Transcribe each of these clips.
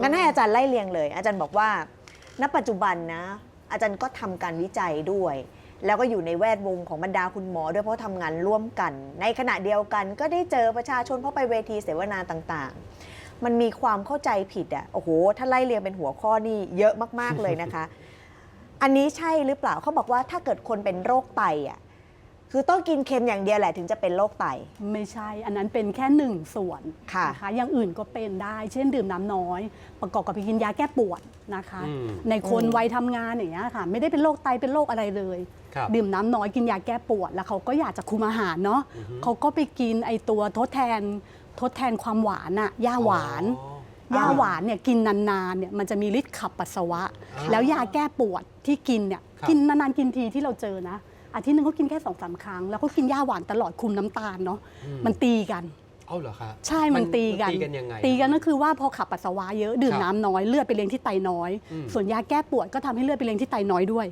งั้นให้อาจารย์ไล่เรียงเลย อาจารย์บอกว่า ณปัจจุบันนะ อาจารย์ก็ทำการวิจัยด้วย แล้วก็อยู่ในแวดวงของบรรดาคุณหมอ ด้วยเพราะทำงานร่วมกัน ในขณะเดียวกันก็ได้เจอประชาชนเพราะไปเวทีเสวนาต่างๆ มันมีความเข้าใจผิดอะโอ้โหถ้าไล่เรียงเป็นหัวข้อนี่เยอะมากๆเลยนะคะ อันนี้ใช่หรือเปล่าเขาบอกว่าถ้าเกิดคนเป็นโรคไตอะ คือต้องกินเค็มอย่างเดียวแหละถึงจะเป็นโรคไต ไม่ใช่ อันนั้นเป็นแค่หนึ่งส่วนค่ะ นะคะอย่างอื่นก็เป็นได้ เช่นดื่มน้ำน้อย ประกอบกับไปกินยาแก้ปวดนะคะ อืมในคนอืมวัยทำงานอย่างเงี้ยค่ะ ไม่ได้เป็นโรคไตเป็นโรคอะไรเลย ครับ ดื่มน้ำน้อยกินยาแก้ปวด แล้วเขาก็อยากจะคุมอาหารเนาะอือฮึเขาก็ไปกินไอตัวทดแทนทดแทนความหวานอะย่าหวาน อ๋อ ยาหวานเนี่ยกินนานๆเนี่ยมันจะมีฤทธิ์ขับปัสสาวะ อ่าแล้วยาแก้ปวดที่กินเนี่ยครับ กินนานๆกินทีที่เราเจอนะ อาทิตย์หนึงเขากินแค่สองสามครั้ง แล้วเขากินยาหวานตลอดคุมน้ำตาลเนาะอืมมันตีกัน เอาเหรอคะใช่มันตีกัน ตีกันยังไง ตีกันก็คือว่าพอขับปัสสาวะเยอะดื่มครับน้ำน้อยเลือดไปเลี้ยงที่ไตน้อย อืมส่วนยาแก้ปวดก็ทำให้เลือดไปเลี้ยงที่ไตน้อยด้วย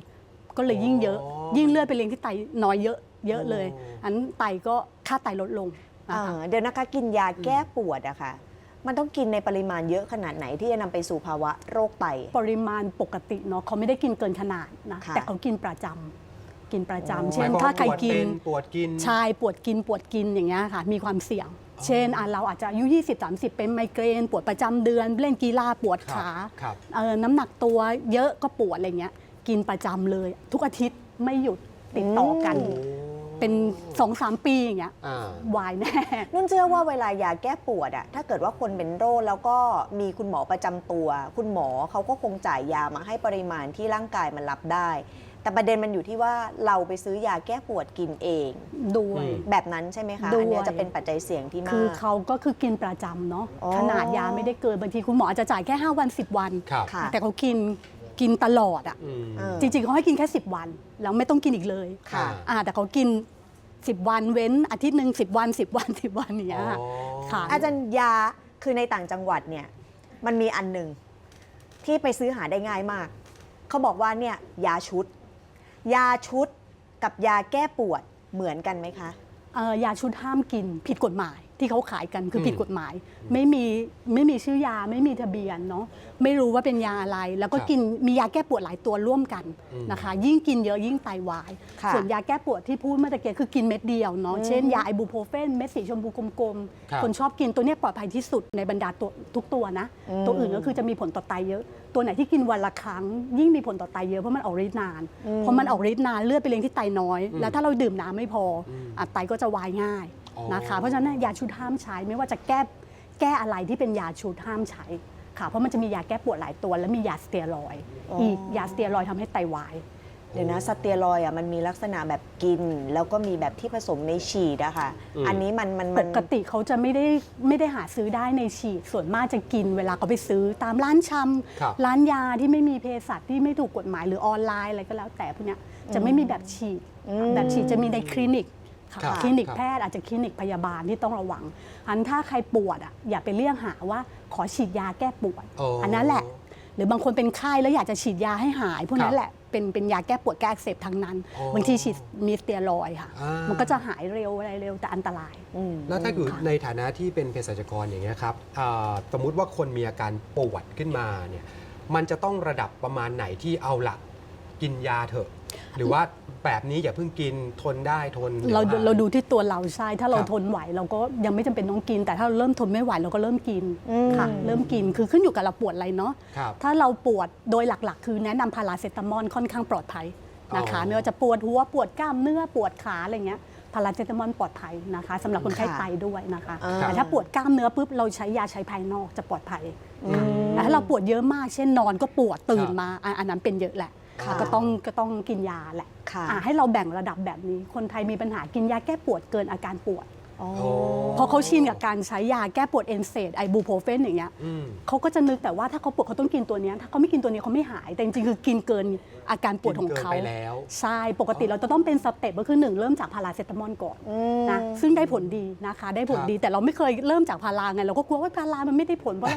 ก็เลยยิ่งเยอะ อ๋อยิ่งเลือดไปเลี้ยงที่ไตน้อยเยอะเยอะเลยโอ้ อันไตก็ค่าไตลดลงนะอ่าคะเดี๋ยวนะคะกินยาแก้ปวดอะค่ะ มันต้องกินในปริมาณเยอะขนาดไหนที่จะนำไปสู่ภาวะโรคไต ปริมาณปกติเนาะเขาไม่ได้กินเกินขนาดนะค่ะ แต่เขากินประจำ กินประจำโอ้เช่น หมยควมถ้าใครปวดกิน เป็นปวดกินชายปวดกินปวดกินอย่างเงี้ยค่ะ มีความเสี่ยง เช่นอะเราอาจจะอายุ 20 30 เป็นไมเกรน ปวดประจำเดือน เล่นกีฬาปวดครับขาครับ เออน้ำหนักตัวเยอะก็ปวดอะไรเงี้ยกินประจำเลย ทุกอาทิตย์ไม่หยุดติดต่อกันอืเป็น2อสามปีอย่างเงี้ยอ่าวายแน่ นุ่นเชื่อว่าเวลายาแก้ปวดอะถ้าเกิดว่าคนเป็นโรคแล้วก็มีคุณหมอประจำตัว คุณหมอเขาก็คงจ่ายยามาให้ปริมาณที่ร่างกายมันรับได้ แต่ประเด็นมันอยู่ที่ว่าเราไปซื้อยาแก้ปวดกินเอง ด้วย อืม แบบนั้นใช่ไหมคะด้วย อันเนี้ยจะเป็นปัจจัยเสี่ยงที่มาคือกเขาก็คือกินประจำเนาะอ๋อ ขนาดยาไม่ได้เกินบางทีคุณหมออาจจะจ่ายแค่ 5 วัน 10 วัน ครับค่ะ แต่เขากินกินตลอดอะอืมเออ จริงๆเขาให้กินแค่ 10 วัน แล้วไม่ต้องกินอีกเลยค่ะ อ่าแต่เขากิน 10 วันเว้นอาทิตย์หนึ่ง10 วัน 10 วัน 10 วันอย่างเงี้ยค่ะ อ๋อ ค่ะ อาจารย์ยาคือในต่างจังหวัดเนี่ยมันมีอันหนึ่งที่ไปซื้อหาได้ง่ายมาก เขาบอกว่าเนี่ยยาชุด ยาชุดกับยาแก้ปวดเหมือนกันไหมคะ เอ่อยาชุดห้ามกินผิดกฎหมาย ที่เขาขายกันคืออมผิดกฎหมาย ไม่มีไม่มีชื่อยาไม่มีทะเบียนเนาะไม่รู้ว่าเป็นยาอะไร แล้วก็ครับกินมียาแก้ปวดหลายตัวร่วมกันอืมนะคะ ยิ่งกินเยอะยิ่งไตวายค่ะส่วนยาแก้ปวดที่พูดเมื่อตะกี้คือกินเม็ดเดียวเนาะอืมเช่นยาไอบูโพรเฟนเม็ดสีชมพูกลมครับๆคนชอบกินตัวเนี้ยปลอดภัยที่สุดในบรรดาตัวทุกตัวนะ ตัวอื่นก็คือจะมีผลต่อไตเยอะ ตัวไหนที่กินวันละครั้ง ยิ่งมีผลต่อไตเยอะเพราะมันออกฤทธิ์นานอืมพอมันออกฤทธิ์นานเลือดไปเลี้ยงที่ไตน้อยอืมแล้วถ้าเราดื่มน้ำไม่พออมอะไตก็จะวายง่ายอ๋อ นะคะ เพราะฉะนั้นยาชุดห้ามใช้ไม่ว่าจะแก้แก้อะไรที่เป็นยาชุดห้ามใช้ค่ะเพราะมันจะมียาแก้ปวดหลายตัว และมียาสเตียรอยด์อ๋ออีอีกยาสเตียรอยด์ทำให้ไตวาย เดี๋ยวนะสเตียรอยด์อะมันมีลักษณะแบบกิน แล้วก็มีแบบที่ผสมในฉีดอะค่ะอืม อันนี้มันมันปมันกติเขาจะไม่ได้ไม่ได้หาซื้อได้ในฉีด ส่วนมากจะกินเวลาเขาไปซื้อตามร้านชำครับ ร้านยาที่ไม่มีเภสัชที่ไม่ถูกกฎหมายหรือออนไลน์อะไรก็แล้วแต่พวกเนี้ยจะไม่มีแบบฉีดอืมแบบฉีดจะมีในคลินิก ค่ะครับคลินิกครับ แพทย์อาจจะคลินิกพยาบาลที่ต้องระวัง อันถ้าใครปวดอะอย่าไปเลี่ยงหาว่าขอฉีดยาแก้ปวดอ๋ออันนั้นแหละ หรือบางคนเป็นไข้แล้วอยากจะฉีดยาให้หาย พวกนั้ครันบแหละเป็นเป็นยาแก้ปวดแก้อักเสบทั้งนั้น อ๋อบางทีฉีดมีสเตียรอยด์ค่ะ อ่ามั มันก็จะหายเร็วอะไรเร็วแต่อันตราย อืม แล้วถ้าอยู่ค่ะในฐานะที่เป็นเภสัชกรอย่างเงี้ยครับอ่าสมมุติว่าคนมีอาการปวดขึ้นมาเนี่ยมันจะต้องระดับประมาณไหนที่เอาละกินยาเถอะ หรือว่าแบบนี้อย่าเพิ่งกินทนได้ทนเราดี๋ยวหยเราดูที่ตัวเราใช่ ถ้าเราครับทนไหวเราก็ยังไม่จำเป็นต้องกิน แต่ถ้าเราเริ่มทนไม่ไหวเราก็เริ่มกินอืม ค่ะ เริ่มกินคือขึ้นอยู่กับเราปวดอะไรเนาะครับถ้าเราปวดโดยหลักๆ คือแนะนำพาราเซตามอลค่อนข้างปลอดภัยนะคะ อ๋อ ไม่ว่าจะปวดหัวปวดกล้ามเนื้อปวดขาอะไรเงี้ยพาราเซตามอลปลอดภัยนะคะสำหรับคนไข้ค่ะไตด้วยนะคะ อ่า แต่ถ้าปวดกล้ามเนื้อปุ๊บเราใช้ยาใช้ภายนอกจะปลอดภัยอืมแต่ถ้าเราปวดเยอะมากเช่นนอนก็ปวดตื่นครับมาอะอันนั้นเป็นเยอะแหละ ค่ะก็ต้องก็ต้องกินยาแหละค่ะ อะให้เราแบ่งระดับแบบนี้ คนไทยมีปัญหากินยาแก้ปวดเกินอาการปวดอ๋อโอ้ เพราะเขาชินกับการใช้ยาแก้ปวดเอนเซดไอบูโพรเฟนอย่างเงี้ยอืมเขาก็จะนึกแต่ว่าถ้าเขาปวดเขาต้องกินตัวเนี้ยถ้าเขาไม่กินตัวนี้เขาไม่หาย แต่จริงๆคือกินเกินอาการปวดของเขากินเกินไปแล้วใช่ปกติเราจะต้องเป็นสเต็ปก็คือหนึ่งเริ่มจากพาราเซตามอลก่อนอืมนะซึ่งได้ผลดีนะคะได้ผลดีแต่เราไม่เคยเริ่มจากพาราไงเราก็กลัวว่าพารามันไม่ได้ผลเพราะ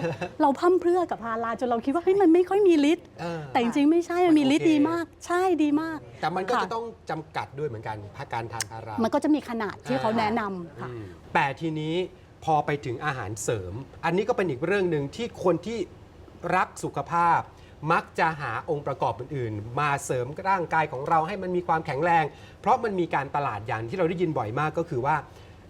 เราเราพร่ำเพรื่อกับพาราจนเราคิดว่าเฮ้ยมันไม่ค่อยมีฤทธิ์เออแต่จริงๆไม่ใช่มันมีฤทธิ์มันโอเคดีมาก ใช่ดีมาก แต่มันก็ค่จะต้องจำกัดด้วยเหมือนกันภาการทานพารามันก็จะมีขนาดที่เขาแนะนำค่ะอืมแต่ทีนี้พอไปถึงอาหารเสริม อันนี้ก็เป็นอีกเรื่องหนึ่งที่คนที่รักสุขภาพ มักจะหาองค์ประกอบอื่นๆ มาเสริมร่างกายของเราให้มันมีความแข็งแรง เพราะมันมีการตลาดอย่างที่เราได้ยินบ่อยมากก็คือว่า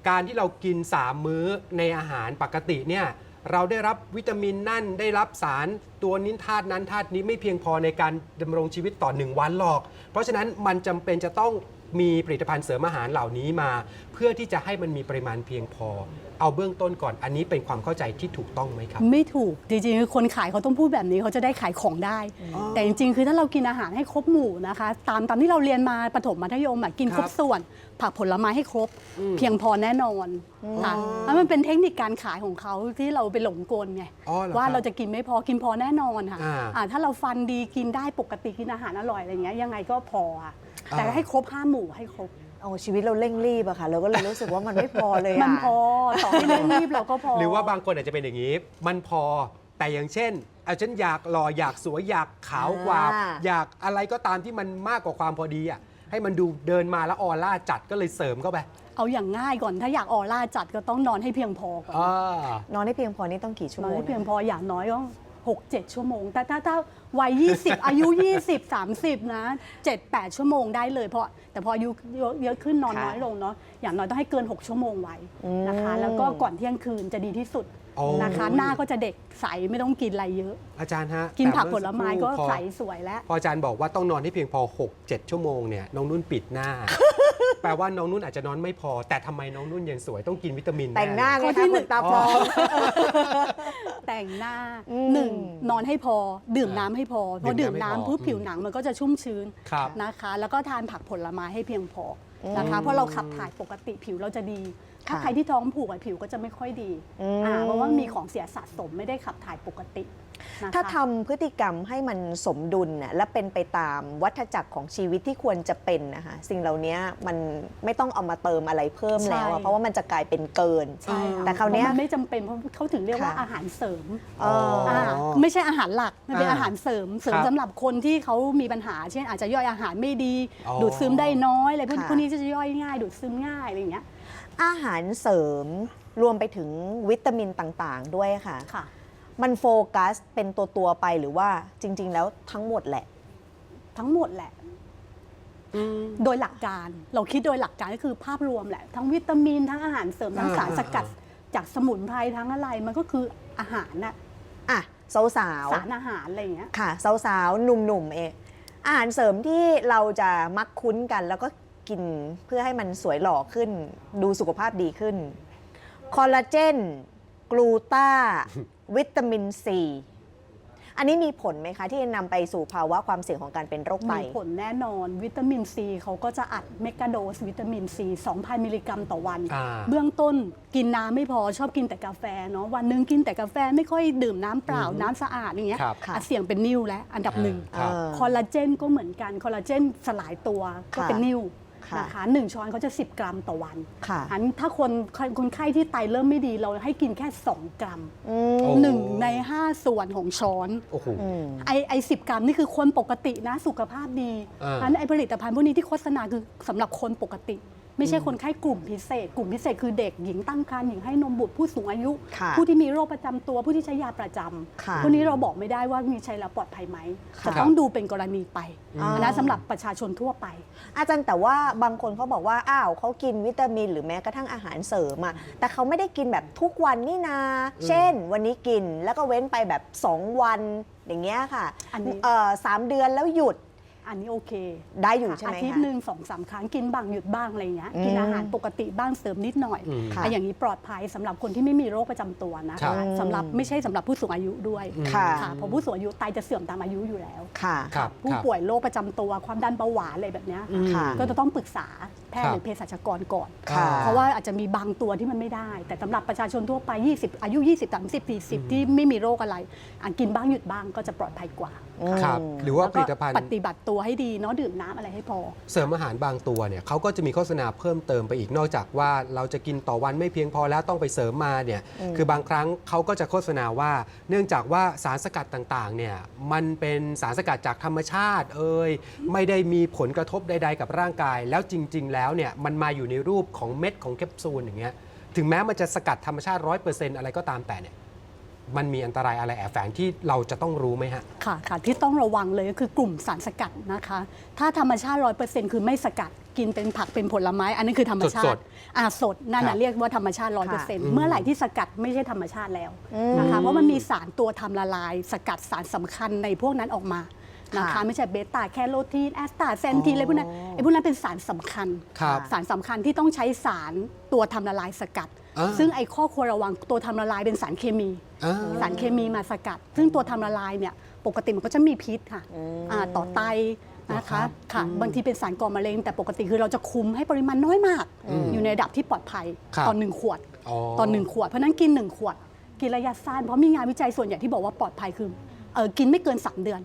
การที่เรากิน 3 มื้อในอาหารปกติเนี่ยเราได้รับวิตามินนั่นได้รับสารตัวนี้ธาตุนั้นธาตุนี้ไม่เพียงพอในการดำรงชีวิตต่อ 1 วันหรอก เพราะฉะนั้นมันจำเป็นจะต้องมีผลิตภัณฑ์เสริมอาหารเหล่านี้มา พื่อที่จะให้มันมีปริมาณเพียงพอ เอาเบื้องต้นก่อนอันนี้เป็นความเข้าใจที่ถูกต้องไหมครับ ไม่ถูกจริงๆคือคนขายเขาต้องพูดแบบนี้เขาจะได้ขายของได้ แต่จริงๆ คือถ้าเรากินอาหารให้ครบหมู่นะคะ ตามตามที่เราเรียนมาประถมมัธยมอะกินครครับบส่วน ผักผลไม้ให้ครบอืมเพียงพอแน่นอนค่ะอ๋อแล้วมันเป็นเทคนิคการขายของเขาที่เราไปหลงกลไงอ๋อเหรอว่าครับเราจะกินไม่พอกินพอแน่นอนค่ะอ่าอ่าถ้าเราฟันดีกินได้ปกติกินอาหารอร่อยอะไรเงี้ยยังไงก็พออะแต่อ่า ให้ครบห้าหมู่ให้ครบ โอ้ชีวิตเราเร่งรีบอะค่ะ เราก็เลยรู้สึกว่ามันไม่พอเลยอะมันพอต่อให้เร่งรีบเราก็พอ หรือว่าบางคนอาจจะเป็นอย่างนี้ มันพอแต่อย่างเช่น เอาฉันอยากหล่ออยากสวยอยากขาวกว่าอ่าอยากอะไรก็ตามที่มันมากกว่าความพอดีอะให้มันดูเดินมาแล้วออร่าจัดก็เลยเสริมเข้าไปเอาอย่างง่ายก่อนถ้าอยากออร่าจัดก็ต้องนอนให้เพียงพอก่อนอ่านอนให้เพียงพอนี่ต้องกี่ชั่วนอโมนงให้เพียงพออย่างน้อยก็หกเจ็ดชั่วโมง แต่ถ้าถ้าวัย 20 อายุ 20 30 นะ 7 8 ชั่วโมงได้เลย เพราะ แต่พออายุเยอะเยอะขึ้นนอนน้อยลงเนาะอย่างน้อยต้องให้เกิน 6 ชั่วโมงไว้นะคะแล้วก็ก่อนเที่ยงคืนจะดีที่สุดโอ้นะคะ หน้าก็จะเด็กใสไม่ต้องกินอะไรเยอะ อาจารย์ฮะกินผักแต่ผเอลสัไม้ครู่ก็พอใสสวยแล้ว พออาจารย์บอกว่าต้องนอนให้เพียงพอ 6-7 ชั่วโมงเนี่ยน้องนุ่นปิดหน้า แปลว่าน้องนุ่นอาจจะนอนไม่พอ แต่ทำไมน้องนุ่นยังสวยต้องกินวิตามินแต่งหน้าไงข้อคะที่คุณตาพองแต่งหน้าอืม หนึ่งนอนให้พอ ดื่มน้ำให้พอพอดื่ดื่มมน้ำให้พอน้ำปุ๊บอืม ผิวหนังมันก็จะชุ่มชื้นครับ นะคะ แล้วก็ทานผักผลไม้ให้เพียงพอนะคะเพราะเราขับถ่ายปกติผิวเราจะดี ถ้าค่ะใครที่ท้องผูกอะผิวก็จะไม่ค่อยดีอืมอ่าเพราะว่ามีของเสียสะสมไม่ได้ขับถ่ายปกตินะคะถ้าทำพฤติกรรมให้มันสมดุลน่ะและเป็นไปตามวัฏจักรของชีวิตที่ควรจะเป็นนะคะสิ่งเหล่านี้มันไม่ต้องเอามาเติมอะไรเพิ่มแล้วใช่อะเพราะว่ามันจะกลายเป็นเกินใช่ะแต่คราวเนี้ยพะมันไม่จำเป็นเพราะเขาถึงเรียกว่าค่ะอาหารเสริมเออออ่าไม่ใช่อาหารหลักมันเป็นอ่าอาหารเสริมเสริมครับสำหรับคนที่เขามีปัญหา เช่นอาจจะย่อยอาหารไม่ดีอ๋อดูดซึมได้น้อยอะไรพวกค่ะพวกนี้จะย่อยง่าย ดูดซึมง่ายอะไรอย่างเงี้ย อาหารเสริมรวมไปถึงวิตามินต่างๆ ด้วยค่ะ ค่ะ มันโฟกัสเป็นตัวตัวๆไปหรือว่าจริง ๆ แล้วทั้งหมดแหละ ทั้งหมดแหละอืมโดยหลักการเราคิดโดยหลักการก็คือภาพรวมแหละ ทั้งวิตามินทั้งอาหารเสริมทั้งอ่าสารสกัดอ่จากสมุนไพรทั้งอะไรมันก็คืออาหารน่ะอะสาวสารอาหารอะไรอย่างเงี้ย ๆค่ะ สาวๆหนุ่มๆเองอาหารเสริมที่เราจะมักคุ้นกัน แล้วก็ กินเพื่อให้มันสวยหล่อขึ้น ดูสุขภาพดีขึ้น คอลลาเจน กลูตาวิตามินซีอันนี้มีผลไหมคะ ที่จะนำไปสู่ภาวะความเสี่ยงของการเป็นโรคไตมีผลแน่นอนวิตามินซีเขาก็จะอัดเมกะโดสวิตามินซี2,000 มิลลิกรัมต่อวันอ่าเบื้องต้นกินน้ำไม่พอชอบกินแต่กาแฟเนาะวันหนึงกินแต่กาแฟไม่ค่อยดื่มน้ำเปล่าอือฮึน้ำสะอาดอย่างเงี้ยครับค่ะอะเสี่ยงเป็นนิ่วและอันดับหนึ่งครับเออคอลลาเจนก็เหมือนกันคอลลาเจนสลายตัวก็ค่ะเป็นนิ่วค่ะ นะคะหนึ่งช้อนเขาจะ 10 กรัมต่อวันค่ะอันถ้าคนคนไข้ที่ไตเริ่มไม่ดีเราให้กินแค่ 2 กรัมอืโอ้มหนึ่งใน 5 ส่วนของช้อนโอ้โหอืมไอไอสิกรัมนี่คือคนปกตินะสุขภาพดีอ่าอันไอผลิตภัณฑ์พวกนี้ที่โฆษณาคือสำหรับคนปกติ ไม่ใช่คนไข้กลุ่มพิเศษ กลุ่มพิเศษคือเด็กหญิงตั้งครรภ์หญิงให้นมบุตรผู้สูงอายุ ค่ะผู้ที่มีโรคประจำตัวผู้ที่ใช้ยาประจำค่ะพวกนี้เราบอกไม่ได้ว่ามีใช้แล้วปลอดภัยไหมค่ะจะต้องดูเป็นกรณีไปอ่าอันนั้นสำหรับประชาชนทั่วไป อาจารย์แต่ว่าบางคนเขาบอกว่าอ้าวเขากินวิตามินหรือแม้กระทั่งอาหารเสริมอะแต่เขาไม่ได้กินแบบทุกวันนี่นา เช่น วันนี้กินแล้วก็เว้นไปแบบ 2 วันอย่างเงี้ยค่ะอันนี้ เอ่อสามเดือนแล้วหยุด อันนี้โอเคได้อยู่ใช่อาไหมทิตคะย์หนึ่งสองสามครั้งกินบ้างหยุดบ้างอะไรอย่างเงี้ยอืมกินอาหารปกติบ้างเสริมนิดหน่อยอืมค่ะอะอย่างนี้ปลอดภัยสำหรับคนที่ไม่มีโรคประจำตัวนะครัคะบสำหรับไม่ใช่สำหรับผู้สูงอายุด้วยค่ะค่ะเพราะผู้สูงอายุไตจะเสื่อมตามอายุอยู่แล้วค่ะครับผู้ครับป่วยโรคประจำตัวความดันเบาหวานอะไรแบบเนี้ยอืมค่ะก็จะต้องปรึกษาแพทครัย์บหรือเภสัชกรก่อนค่ะเพราะว่าอาจจะมีบางตัวที่มันไม่ได้ แต่สำหรับประชาชนทั่วไป 20 อายุ 20 30 40 ที่ไม่มีโรคอะไรอะกินบ้างหยุดบ้างก็จะปลอดภัยกว่า ครับอืมหรือว่าแล้วผก็ลิตภัณฑ์ปฏิบัติตัวให้ดีเนาะดื่มน้ำอะไรให้พอ เสริมอาหารบางตัวเนี่ยเขาก็จะมีโฆษณาเพิ่มเติมไปอีกนอกจากว่าเราจะกินต่อวันไม่เพียงพอแล้วต้องไปเสริมมาเนี่ยอืมคือบางครั้งเขาก็จะโฆษณาว่า เนื่องจากว่าสารสกัดต่างๆเนี่ยมันเป็นสารสกัดจากธรรมชาติเอ่ยไม่ได้มีผลกระทบใด ๆ กับร่างกาย แล้วจริง ๆ แล้วเนี่ยมันมาอยู่ในรูปของเม็ดของแคปซูลอย่างเงี้ยถึงแม้มันจะสกัดธรรมชาติ 100%อะไรก็ตามแต่เนี่ย มันมีอันตรายอะไรแอบแฝงที่เราจะต้องรู้ไหมฮะ ค่ะค่ะที่ต้องระวังเลยก็คือกลุ่มสารสกัดนะคะ ถ้าธรรมชาติร้อยเปอร์เซ็นต์คือไม่สกัดกินเป็นผักเป็นผลไม้ อันนั้นคือธรรมชาสติดอ่าสดนั่นครัน่ะบเรียกว่าธรรมชาติร้อยเปอร์เซ็นต์อืมเมื่อไหร่ที่สกัดไม่ใช่ธรรมชาติแล้วนะคะเพราะมันมีสารตัวทำละลาย สกัดสารสำคัญในพวกนั้นออกมานะคะ ค่ะ ไม่ใช่เบต้าแคโรทีนแอสตาเซนทีนอะไรพวกนั้นไอ้พวกนั้นเป็นสารสำคัญ ครับ สารสำคัญที่ต้องใช้สารตัวทำละลายสกัด อ่าซึ่งไอ้ข้อควรระวังตัวทำละลายเป็นสารเคมี อ่า สารเคมีมาสกัด ซึ่งตัวทำละลายเนี่ยปกติมันก็จะมีพิษค่ะอ่าต่อไตนะครัคะบค่ะบางทีเป็นสารก่อมะเร็ง แต่ปกติคือเราจะคุมให้ปริมาณน้อยมาก อยู่ในระดับที่ปลอดภัยครับต่อหนึ่งขวดอ๋อต่อหนึ่งขวด เพราะฉะนั้นกินหนึ่งขวด กินระยะสั้นเพราะมีงานวิจัยส่วนใหญ่ที่บอกว่าปลอดภัยคือเออกินไม่เกิน 3 เดือน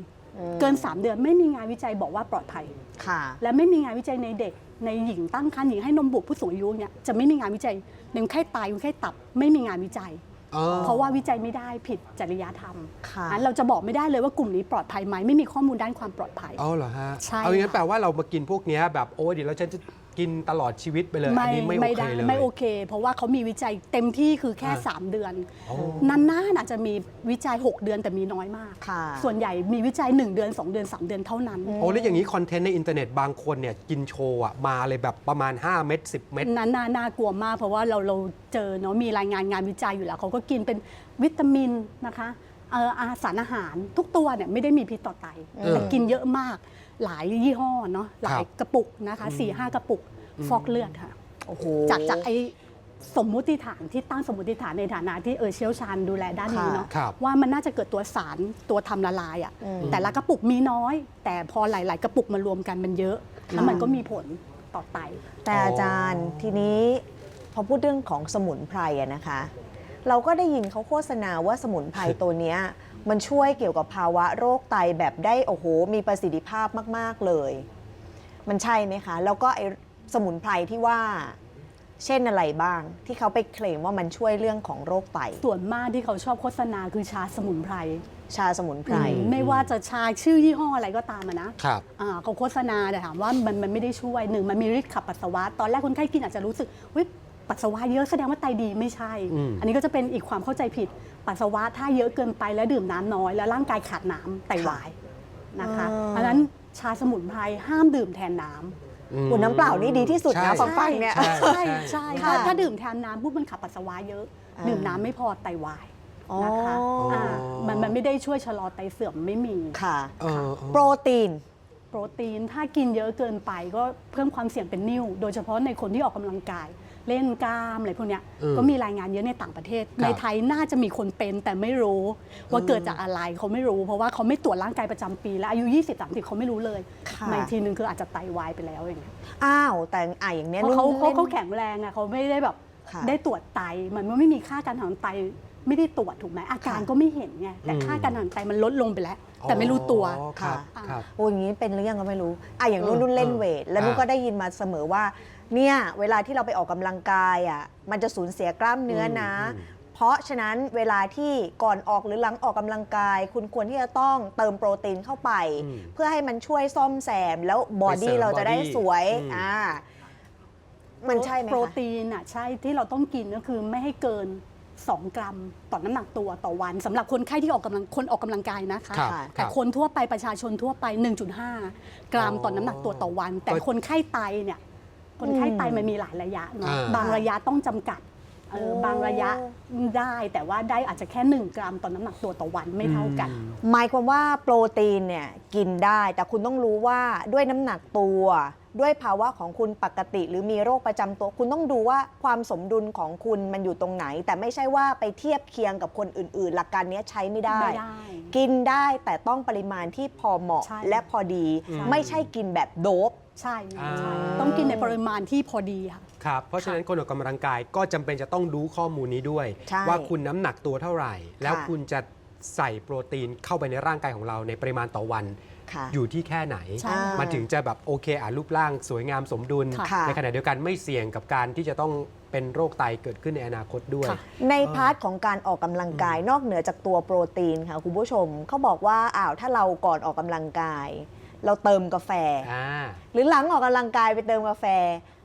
เกิน 3 เดือนไม่มีงานวิจัยบอกว่าปลอดภัย ค่ะ และไม่มีงานวิจัยในเด็กในหญิงตั้งครรภ์หญิงให้นมบุตรผู้สูงอายุเนี่ยจะไม่มีงานวิจัยใน คนไข้ไตคนไข้ตับไม่มีงานวิจัยอ๋อเพราะว่าวิจัยไม่ได้ผิดจริยธรรมค่ะอันเราจะบอกไม่ได้เลยว่ากลุ่มนี้ปลอดภัยไหมไม่มีข้อมูลด้านความปลอดภัยเอาเหรอฮะใช่เอาอย่างนั้นค่ะแปลว่าเรามากินพวกเนี้ยแบบโอ้ยเดี๋ยวเราจะ กินตลอดชีวิตไปเลยอันนี้ไม่โอเคได้เลย ไม่โอเค เพราะว่าเขามีวิจัยเต็มที่คือแค่อ่า3เดือนโอ้นานๆอาจจะมีวิจัย 6 เดือนแต่มีน้อยมากค่ะส่วนใหญ่มีวิจัย 1 เดือน 2 เดือน 3 เดือนเท่านั้นโอ้แล้วอย่างนี้คอนเทนต์ในอินเทอร์เน็ตบางคนเนี่ยกินโชว์อะมาเลยแบบประมาณ 5 เม็ด10 เม็ดนั้นน่าน่ากลัวมาก เพราะว่าเราเราเจอเนาะมีรายงานงานวิจัยอยู่แล้วเขาก็กินเป็นวิตามินนะคะเอ่ออาสารอาหารทุกตัวเนี่ยไม่ได้มีพิษต่อไตแต่กินเยอะมาก หลายยี่ห้อเนาะหลายกระปุกนะคะสี่ห้ากระปุกฟอกเลือดค่ะโอ้โหจากจากไอสมมุติฐานที่ตั้งสมมุติฐานในฐานะที่เออเชี่ยวชาญดูแลด้านนี้เนาะครับว่ามันน่าจะเกิดตัวสารตัวทำละลายอะ่ะอืมแต่ละกระปุกมีน้อย แต่พอหลาย ๆ กระปุกมารวมกันมันเยอะ แล้วมันก็มีผลต่อไต แต่อาจารย์ทีนี้พอพูดเรื่องของสมุนไพรอะนะคะ เราก็ได้ยินเขาโฆษณาว่าสมุนไพรตัวเนี้ย มันช่วยเกี่ยวกับภาวะโรคไตแบบได้โอ้โห มีประสิทธิภาพมาก ๆ เลย มันใช่ไหมคะ แล้วก็ไอสมุนไพรที่ว่า เช่นอะไรบ้าง ที่เขาไปเคลมว่ามันช่วยเรื่องของโรคไต ส่วนมากที่เขาชอบโฆษณาคือชาสมุนไพรชาสมุนไพรไม่ว่าจะชาชื่อยี่ห้ออะไรก็ตามอะนะครับ อ่าเขาโฆษณาแต่ถามว่ามันมันไม่ได้ช่วยหนึ่งมันมีฤทธิ์ขับปัสสาวะ ตอนแรกคนไข้กินอาจจะรู้สึกเฮ้ย ปัสสาวะเยอะแสดงว่าไตดีไม่ใช่ อืม อันนี้ก็จะเป็นอีกความเข้าใจผิด ปัสสาวะถ้าเยอะเกินไปแล้วดื่มน้ำน้อย แล้วร่างกายขาดน้ำไตวายนะคะอ่า เพราะฉะนั้นชาสมุนไพรห้ามดื่มแทนน้ำ ม อุ่นน้ำเปล่านี่ดีที่สุดใช่ นะฟังฟังๆเนี่ย ใช่ ใช่ใช่ค่ะ ถ้าถ้าดื่มแทนน้ำปุ๊บมันขับปัสสาวะเยอะ อ่าดื่มน้ำไม่พอไตวายอ๋อนะคะามันมันไม่ได้ช่วยชะลอไตเสื่อมไม่มี ค่ะ เออเออ โปรตีน โปรตีนถ้ากินเยอะเกินไปก็เพิ่มความเสี่ยงเป็นนิ่ว โดยเฉพาะในคนที่ออกกำลังกาย เล่นกล้ามอะไรพวกเนี้ยอืมก็มีรายงานเยอะในต่างประเทศ ครับในไทยน่าจะมีคนเป็นแต่ไม่รู้ว่าเกิดจากอะไรเขาไม่รู้ เพราะว่าเขาไม่ตรวจร่างกายประจำปี และอายุ 20 30เขาไม่รู้เลยค่ะในทีนึงคืออาจจะไตวายไปแล้วอย่างเงี้ยอ้าวแต่อะอย่างเนี้ยเพราะเขานุ่นเขาล่น เขาแข็งแรงอะเขาไม่ได้แบบค่ะได้ตรวจไตมันไม่มีค่าการทำไตไม่ได้ตรวจถูกไหมอาการค่ะก็ไม่เห็นไงแต่อืม ค่าการทำไตมันลดลงไปแล้ว แต่ไม่รู้ตัว อ๋อครับค่ะ ครับ โอ้อย่างนี้เป็นหรือยังก็ไม่รู้อะอย่างเอนุ่อนนุ่นเล่นเออเวท แล้วนุ่นอ่าก็ได้ยินมาเสมอว่า เนี่ยเวลาที่เราไปออกกำลังกายอะมันจะสูญเสียกล้ามเนื้อนะ อืม เพราะฉะนั้นเวลาที่ก่อนออกหรือหลังออกกำลังกาย คุณควรที่จะต้องเติมโปรตีนเข้าไป อืม เพื่อให้มันช่วยซ่อมแซม แล้วบอไปเสริดี้มเราจะได้ body สวยอืม อ่ามันใช่ไหมโปรคะตีนอะใช่ที่เราต้องกินก็คือไม่ให้เกิน 2 กรัมต่อน้ำหนักตัวต่อวันสำหรับคนไข้ที่ออกกำลังคนออกกำลังกายนะคะ ครับแต่รับ คนทั่วไปประชาชนทั่วไป 1.5 กรัมต่อน้ำหนักตัวต่อวัน แต่ก็คนไข้ไตเนี่ย คนไข้ไตมันมีหลายระยะเนาะอ่า บางระยะต้องจำกัดเออโอ้ บางระยะได้แต่ว่าได้อาจจะแค่ 1 กรัมต่อน้ำหนักตัวต่อวันไม่เท่ากัน หมายความว่าโปรตีนเนี่ยกินได้ แต่คุณต้องรู้ว่าด้วยน้ำหนักตัว ด้วยภาวะของคุณปกติ หรือมีโรคประจำตัว คุณต้องดูว่าความสมดุลของคุณมันอยู่ตรงไหน แต่ไม่ใช่ว่าไปเทียบเคียงกับคนอื่น ๆ หลักการเนี้ยใช้ไม่ได้ ไม่ได้ กินได้แต่ต้องปริมาณที่พอเหมาะใช่และพอดี ใช่ ไม่ใช่กินแบบโดบ ใช่อ่า ใช่ต้องกินในปริมาณที่พอดีค่ะ ครับ เพราะฉะนั้นคนออกกำลังกายก็จำเป็นจะต้องรู้ข้อมูลนี้ด้วย ใช่ว่าคุณน้ำหนักตัวเท่าไหร่ แล้วค่ะคุณจะใส่โปรตีนเข้าไปในร่างกายของเราในปริมาณต่อวัน ค่ะ อยู่ที่แค่ไหน ใช่ มันถึงจะแบบโอเคอะรูปร่างสวยงามสมดุล ค่ะ ในขณะเดียวกันไม่เสี่ยงกับการที่จะต้องเป็นโรคไตเกิดขึ้นในอนาคตด้วย ค่ะ ในพาร์ทของการออกกำลังกายนอกเหนือจากตัวโปรตีนค่ะคุณผู้ชมเขาบอกว่าอ้าวถ้าเราก่อนออกกำลังกาย เราเติมกาแฟ อ่า หรือหลังออกกำลังกายไปเติมกาแฟ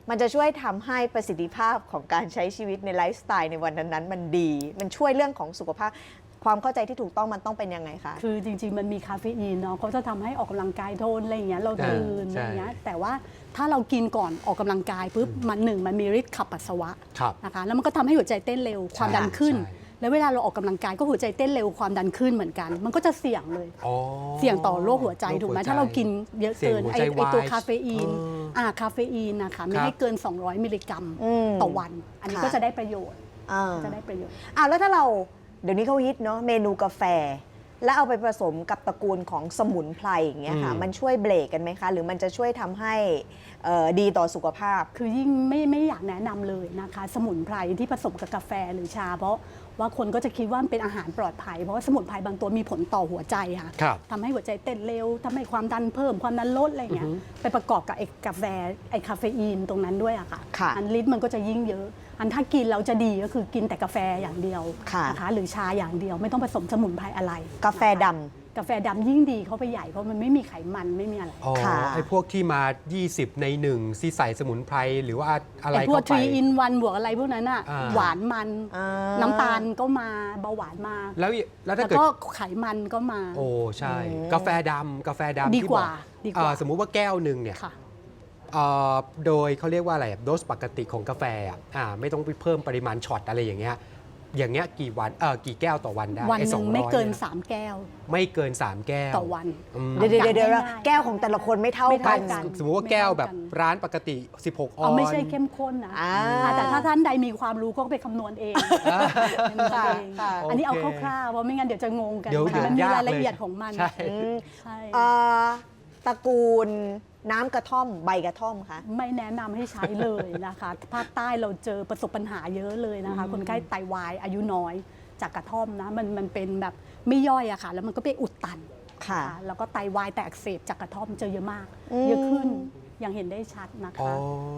มันจะช่วยทำให้ประสิทธิภาพของการใช้ชีวิตในไลฟ์สไตล์ในวันนั้นๆมันดี มันช่วยเรื่องของสุขภาพ ความเข้าใจที่ถูกต้องมันต้องเป็นยังไงคะ คือจริง ๆ มันมีคาเฟอีนเนาะเขาจะทำให้ออกกำลังกายโทนอะไรอย่างเงี้ยเราอ่าตื่นใช่ อะไรอย่างเงี้ยแต่ว่าถ้าเรากินก่อนออกกำลังกายปุ๊บมันหนึ่งมันมีฤทธิ์ขับปัสสาวะครับ นะคะแล้วมันก็ทำให้หัวใจเต้นเร็วความดันขึ้น ใช่ แล้วเวลาเราออกกำลังกายก็หัวใจเต้นเร็วความดันขึ้นเหมือนกัน มันก็จะเสี่ยงเลยอ๋อเสี่ยงต่อโรคหัวใจโคถูกไหมวใจถ้าเรากินเยอะเกินเสี่ยงหัวไอใจไอตัววายคาเฟอีนเอออ่อ่าคาเฟอีนนะคะไม่ครับให้เกิน 200 มิลลิกรัมอืมต่อวัน อันนี้ค่ะก็จะได้ประโยชน์อ่าจะได้ประโยชน์อ้าวแล้วถ้าเราเดี๋ยวนี้เขาฮิตเนาะเมนูกาแฟ แล้วเอาไปผสมกับตระกูลของสมุนไพรอย่างเงี้ยค่ะอืมมันช่วยเบรกกันไหมคะ หรือมันจะช่วยทำให้เอ่อดีต่อสุขภาพ คือยิ่งไม่ไม่อยากแนะนำเลยนะคะ สมุนไพรที่ผสมกับกาแฟหรือชา เพราะ ว่าคนก็จะคิดว่ามันเป็นอาหารปลอดภัย เพราะว่าสมุนไพรบางตัวมีผลต่อหัวใจค่ะครับ ทำให้หัวใจเต้นเร็วทำให้ความดันเพิ่มความดันลดอะไรอย่างเงี้ยอือฮึไปประกอบกับไอ้กาแฟไอ้คาเฟอีนตรงนั้นด้วยอะค่ะค่ะอันฤทธิ์มันก็จะยิ่งเยอะ อันถ้ากินเราจะดีก็คือกินแต่กาแฟอย่างเดียวค่ะ นะคะหรือชาอย่างเดียวไม่ต้องผสมสมุนไพรอะไร กาแฟดำ กาแฟดำยิ่งดีเข้าไปใหญ่เพราะมันไม่มีไขมันไม่มีอะไร อ๋อค่ะ ไอ้พวกที่มา 20 ในหนึ่งที่ใส่สมุนไพรหรือว่าอะไรไอ้พวกเข้าทไป รีอินวันบวกอะไรพวกนั้นอะอ่า หวานมันอ่า น้ำตาลก็มาเบาหวานมาแล้วแล้วถ้าแล้วเกิด ก็ไขมันก็มา โอ้ใช่อืมกาแฟดำกาแฟดำดีที่กว่าบอกดีกว่า เอ่อสมมุติว่าแก้วหนึ่งเนี่ยค่ะ เอ่อโดยเขาเรียกว่าอะไรโดสปกติของกาแฟอะอ่าไม่ต้องไปเพิ่มปริมาณช็อตอะไรอย่างเงี้ย อย่างเงี้ยกี่วันเออกี่แก้วต่อวันได้วันหอ้นึ่ง200ไม่เกิน ย3 แก้วไม่เกิน 3 แก้วต่อวัน อืมเดี๋ยวเดี๋ยวเดี๋ยวเดี๋ยวง่ายๆแก้วของแต่ละคนไม่เท่าไม่กัเท่าน กัน สมมุติว่าแก้วแบบไม่เท่ากันร้านปกติ 16 ออเอาน ไม่ใช่เข้มข้นนะอ่าอ่าแต่ถ้าท่านใดมีความรู้ก็ไปคำนวณเองเป็นตัวเองค่ะ อันนี้เอาโอเคคร่าวๆเพราะไม่งั้นเดี๋ยวจะงงกันเดี๋ยวมันมีเดี๋ยวรายละยากเลยเอียดของมันใช่ อืมใช่ เอ่อตระกูล น้ำกระท่อมใบกระท่อมคะ ไม่แนะนำให้ใช้เลยนะคะ ภาคใต้เราเจอประสบปัญหาเยอะเลยนะคะ คนไข้ไตวายอายุน้อยจากกระท่อมนะมันมันเป็นแบบไม่ย่อยอะค่ะ แล้วมันก็ไปอุดตันค่ะนแล้วก็ไตวายแตกอักเสบจากกระท่อมเจอเยอะมากอืมเยอะขึ้น ยังเห็นได้ชัดนะอ๋อคะ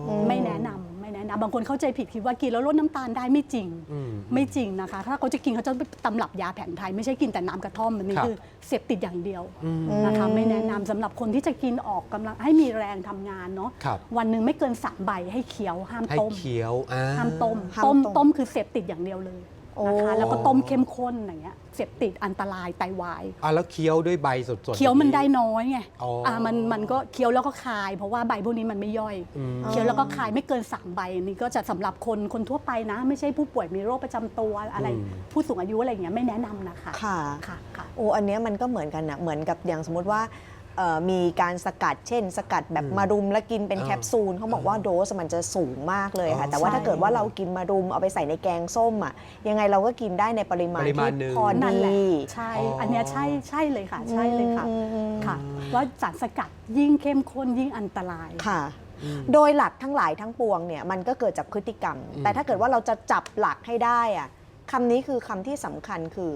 อไม่แนะนำไม่แนะนำบางคนเข้าใจผิดคิดว่ากินแล้วลดน้ำตาลได้ไม่จริงอืมไม่จริงนะคะ ถ้าเขาจะกินเขาจะไปตำรับยาแผนไทย ไม่ใช่กินแต่น้ำกระท่อมมันนี่ครับคือเสพติดอย่างเดียวอืมนะคะอืมไม่แนะนำสำหรับคนที่จะกินออกกำลังให้มีแรงทำงานเนาะครับ วันหนึ่งไม่เกินสามใบให้เคี้ยวห้ามให้ต้มเคี้ยวอ่าห้ามต้มห้ามต้มต้มต้มคือเสพติดอย่างเดียวเลยโอ้ นะคะแล้วก็ต้มเข้มข้นอย่างเงี้ยเสพติดอันตรายไตวาย อะแล้วเคี้ยวด้วยใบสดๆ เคี้ยวมันอางได้น้อยไงอ๋ออ่อ่ามันมันก็เคี้ยวแล้วก็คาย เพราะว่าใบพวกนี้มันไม่ย่อย อืม เคี้ยวแล้วก็คายไม่เกินสามใบนี่ก็จะสำหรับคนคนทั่วไปนะ ไม่ใช่ผู้ป่วยมีโรคประจำตัวอะไร อืม ผู้สูงอายุอะไรอย่างเงี้ยไม่แนะนำนะคะค่ะ ค่ะค่ะ โอ้อันเนี้ยมันก็เหมือนกันนะเหมือนกับอย่างสมมติว่า เอ่อมีการสกัดเช่น สกัดแบบอืมมารุมแล้วกินเป็นอ่าแคปซูลเขาบอกว่าโดสมันจะสูงมากเลยค่ะ อ๋อแต่ว่าถ้าใช่เกิดว่าเรากินมารุมเอาไปใส่ในแกงส้มอะยังไงเราก็กินได้ในปริมาณปริมาณที่หนึ่ง พอนั่นดีแหละใช่ อ๋ออั อันเนี้ยใช่ใช่เลยค่ะ ใช่เลยค่ะอืมอืม ค่ะว่าสารสกัดยิ่งเข้มข้นยิ่งอันตราย ค่ะ อืม โดยหลักทั้งหลายทั้งปวงเนี่ยมันก็เกิดจากพฤติกรรม อืม แต่ถ้าเกิดว่าเราจะจับหลักให้ได้อะคำนี้คือคำที่สำคัญคือ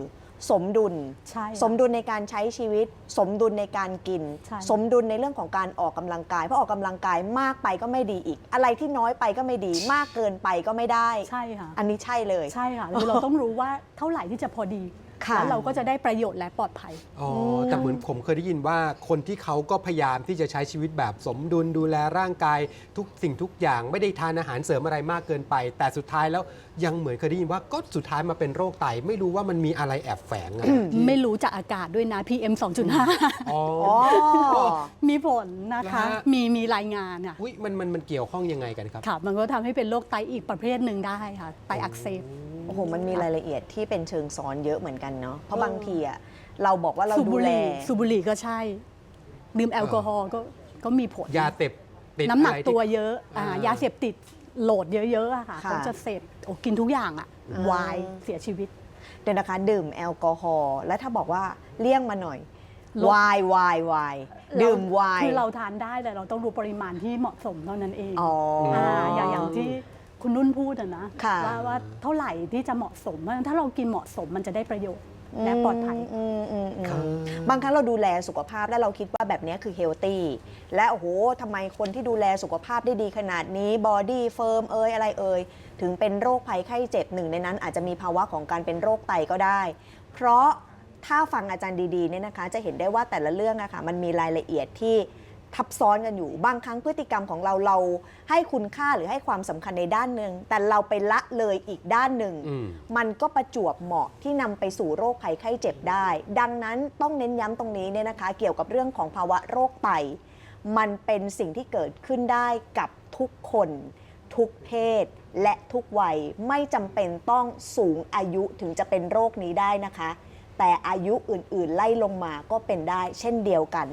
สมดุล ใช่ค่ะสมดุลในการใช้ชีวิต สมดุลในการกิน ใช่ สมดุลในเรื่องของการออกกำลังกาย เพราะออกกำลังกายมากไปก็ไม่ดีอีก อะไรที่น้อยไปก็ไม่ดี มากเกินไปก็ไม่ได้ ใช่ค่ะ อันนี้ใช่เลย ใช่ค่ะคือเราต้องรู้ว่าเท่าไหร่ที่จะพอดีค่ะ แล้วเราก็จะได้ประโยชน์และปลอดภัย อ๋อแต่เหมือนผมเคยได้ยินว่าคนที่เขาก็พยายามที่จะใช้ชีวิตแบบสมดุลดูแลร่างกาย ทุกสิ่งทุกอย่างไม่ได้ทานอาหารเสริมอะไรมากเกินไป แต่สุดท้ายแล้วยังเหมือนเคยได้ยินว่าก็สุดท้ายมาเป็นโรคไต ไม่รู้ว่ามันมีอะไรแอบแฝงอะที่ไม่รู้จากอากาศด้วยนะ PM 2.5 อ๋อ อ๋อ มีผลนะคะเหรอฮะ มีมีรายงานค่ะอุ้ยมันมันมันเกี่ยวข้องยังไงกันครับ ค่ะ มันก็ทำให้เป็นโรคไตอีกประเภทหนึ่งได้ค่ะ ไตอักเสบ โอ้โหมันมีรายละเอียดที่เป็นเชิงซ้อนเยอะเหมือนกันเนาะเพราะบางทีอะเราบอกว่าเราสูบดูบุหแล รี่สูบบุหรี่ก็ใช่ ดื่มแอลกอฮอล์ก็ก็มีผล ยาเสพติดน้ำหนักอะไรที่ ตัวเยอะอ่าอ่ายยาเสพติดโหลดเยอะๆอะค่ะค่ะก็จะเสพโอ้กินทุกอย่างอะอ่า วายเสียชีวิต เดี๋ยวนะคะดื่มแอลกอฮอล์แล้วถ้าบอกว่าเลี่ยงมาหน่อยลด วายวายวายดื่มไวน์คือเราทานได้แต่เราต้องรู้ปริมาณที่เหมาะสมเท่านั้นเองอ๋ออาอย่างอย่างที่ คุณนุ่นพูดอะนะค่ะ ว่าว่าเท่าไหร่ที่จะเหมาะสมเพราะฉะนั้นถ้าเรากินเหมาะสมมันจะได้ประโยชน์และปลอดภัย อืมอืมอืมครับ บางครั้งเราดูแลสุขภาพแล้วเราคิดว่าแบบนี้คือเฮลตี้และโอ้โหทำไมคนที่ดูแลสุขภาพได้ดีขนาดนี้บอดี้เฟิร์มเอยอะไรเอยถึงเป็นโรคภัยไข้เจ็บหนึ่งในนั้น อาจจะมีภาวะของการเป็นโรคไตก็ได้ เพราะถ้าฟังอาจารย์ดีๆเนี่ยนะคะ จะเห็นได้ว่าแต่ละเรื่องอะค่ะมันมีรายละเอียดที่ ทับซ้อนกันอยู่ บางครั้งพฤติกรรมของเราเราให้คุณค่าหรือให้ความสำคัญในด้านหนึ่ง แต่เราไปละเลยอีกด้านหนึ่งอืมมันก็ประจวบเหมาะที่นำไปสู่โรคภัยไข้เจ็บได้ ดังนั้นต้องเน้นย้ำตรงนี้เนี่ยนะคะ เกี่ยวกับเรื่องของภาวะโรคไต มันเป็นสิ่งที่เกิดขึ้นได้กับทุกคน ทุกเพศ และทุกวัยไม่จำเป็นต้องสูงอายุถึงจะเป็นโรคนี้ได้นะคะ แต่อายุอื่นๆ ไล่ลงมาก็เป็นได้เช่นเดียวกัน